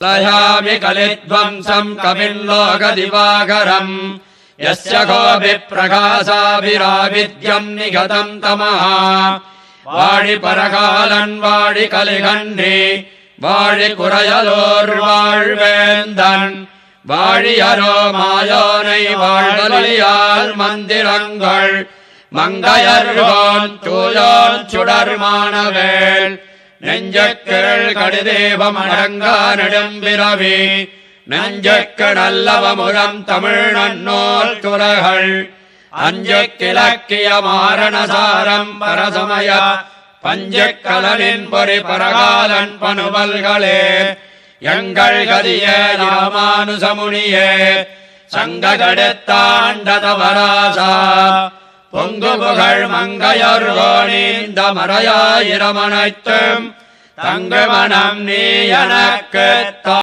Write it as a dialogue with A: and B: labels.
A: लयामि कलिध्वंसम् कविल्लोकदिवाकरम् यस्य கோபிப்பிரகாசாபிராவித்யம் நிகதம் தமஹ வாழி பரகாலன் வாழி கலிகன்றி வாழி குறையலோர் வாழ்வேந்தன் வாழியரோ மாயோனை வாழ்வலியால் மந்திரங்கள் மங்கையர்கோன் தூயோன் சுடர்மானவேள் நெஞ்சக்கிரள் கடிதேவம் அடங்கா நெடும்பிறவி. நெஞ்சக்கடல்லவமுழம் தமிழ் நன்னோல் துறகள். அஞ்சக்கிழக்கிய மாரணசாரம் பரசமய. பஞ்சக்கலனின் பொறி பரகாலன் பனுவல்களே எங்கள் கதிய ராமானுசமுனியே. சங்ககடத்தாண்டதவராசா. பொங்கு புகழ் மங்கையர்கோணிந்த மறையாயிரமனைத்தும் தங்கு மனம் நீ எனக்கு